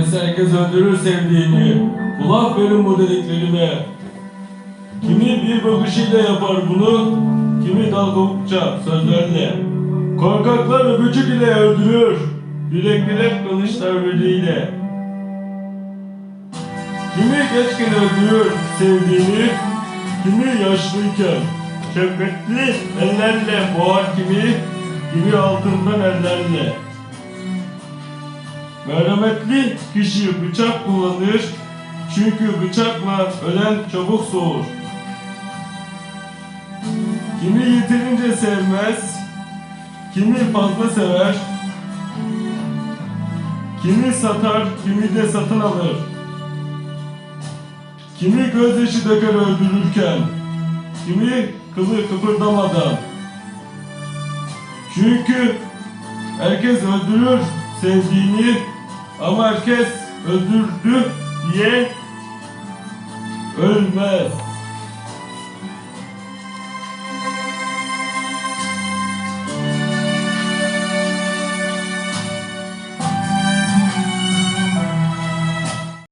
Oysa herkes öldürür sevdiğini. Kulak verin bu dediklerime. Kimi bir bakışıyla yapar bunu, kimi dal kopukça sözlerle. Korkaklar öpücük ile öldürür, bilek bilek kılıç darbeliyle. Kimi geçken öldürür sevdiğini, kimi yaşlıyken. Şefkatli ellerle boğar kimi, kimi altından ellerle. Merhametli kişi bıçak kullanır, çünkü bıçakla ölen çabuk soğur. Kimi yeterince sevmez, kimi fazla sever, kimi satar, kimi de satın alır. Kimi gözyaşı döker öldürürken, kimi kılı kıpırdamadan. Çünkü herkes öldürür sevdiğini ama herkes öldürdü diye ölmez.